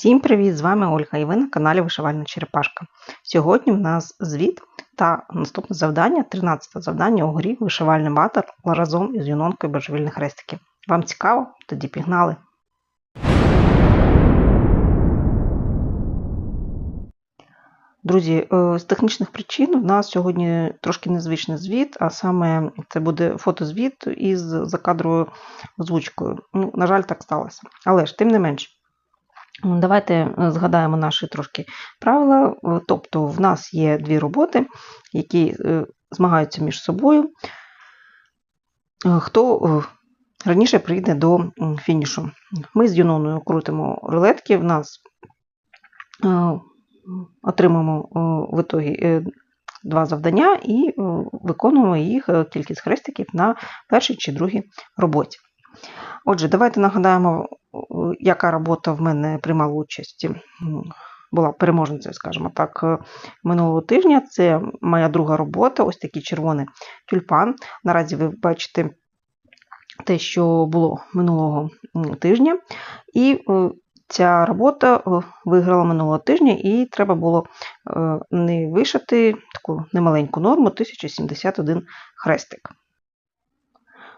Всім привіт! З вами Ольга і ви на каналі Вишивальна Черепашка. Сьогодні в нас звіт та наступне завдання, 13 завдання у грі Вишивальний батер разом із юнонкою божевільних хрестиків. Вам цікаво? Тоді пігнали! Друзі, е, з технічних причин в нас сьогодні трошки незвичний звіт, а саме це буде фотозвіт із закадровою озвучкою. Ну, на жаль, так сталося. Але ж, тим не менш, давайте е, згадаємо наші трошки правила. Е, Тобто, в нас є дві роботи, які е, змагаються між собою. Хто раніше прийде до фінішу? Ми з Юноною крутимо рулетки, в нас отримаємо е, в ітогі два завдання і виконуємо їх кількість хрестиків на першій чи другій роботі. Отже, давайте нагадаємо, яка робота в мене приймала участь, була переможницею, скажімо так, е, минулого тижня. Це моя друга робота, ось такий червоний тюльпан. Наразі ви бачите те, що було минулого тижня. І е, ця робота е, виграла минулого тижня, і треба було не вишити таку немаленьку норму 1071 хрестик.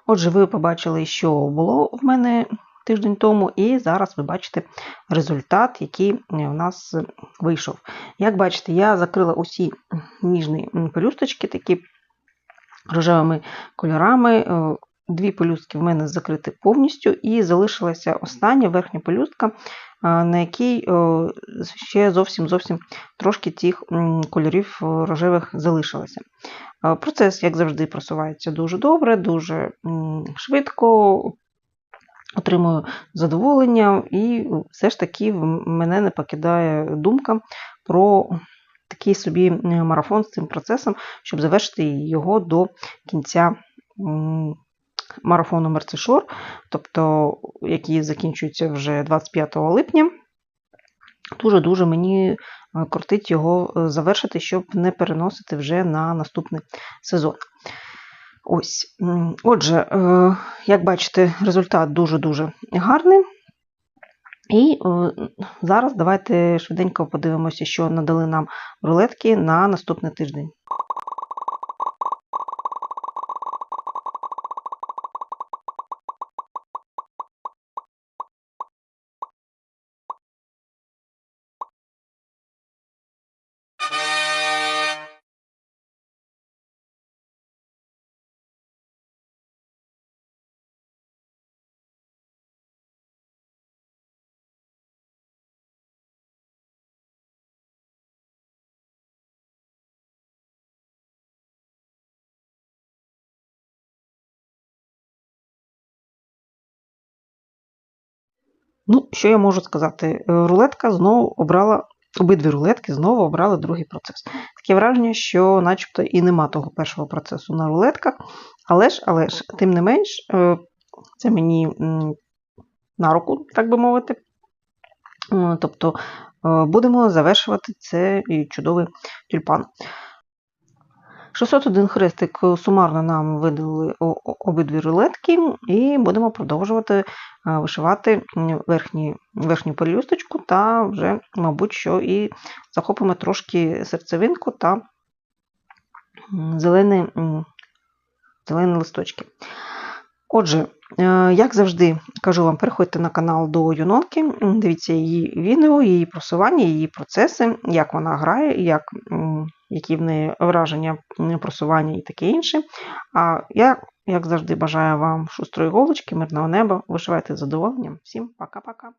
Отже, ви побачили, що було в мене тиждень тому, і зараз ви бачите результат, який у нас вийшов. Як бачите, я закрила усі ніжні пелюсточки, такі рожевими кольорами. Е, Дві пелюстки в мене закриті повністю, і залишилася остання верхня пелюстка, е, на якій е, ще зовсім зовсім трошки цих кольорів е, рожевих залишилося. Е, Процес, як завжди, просувається дуже добре, дуже швидко. Отримую задоволення, і все ж таки в мене не покидає думка про такий собі е, марафон з цим процесом, щоб завершити його до кінця марафону Мерцешор, тобто який закінчується вже 25 липня. Дуже-дуже мені е, крутить його е, завершити, щоб не переносити вже на наступний сезон. Ось. Отже, е, як бачите, результат дуже-дуже гарний. І е, зараз давайте швиденько подивимося, що надали нам рулетки на наступний тиждень. Ну, що я можу сказати? Е, Рулетка знову обрала, обидві рулетки знову обрали другий процес. Таке враження, що начебто і нема того першого процесу на рулетках, але ж, але ж, тим не менш, е, це мені на руку, так би мовити. Е, Тобто будемо завершувати цей чудовий тюльпан. 601 хрестик сумарно нам видали обидві рулетки, і будемо продовжувати е, вишивати верхні, верхню пелюсточку та вже, мабуть, що і захопимо трошки серцевинку та зелені, зелені листочки. Отже, е, як завжди кажу вам, переходьте на канал до Юнонки, дивіться її відео, її просування, її процеси, як вона грає, як, які в неї враження просування і таке інше. А я, як завжди, бажаю вам шустрої голочки, мирного неба, вишивайте задоволенням. Всім пока-пока.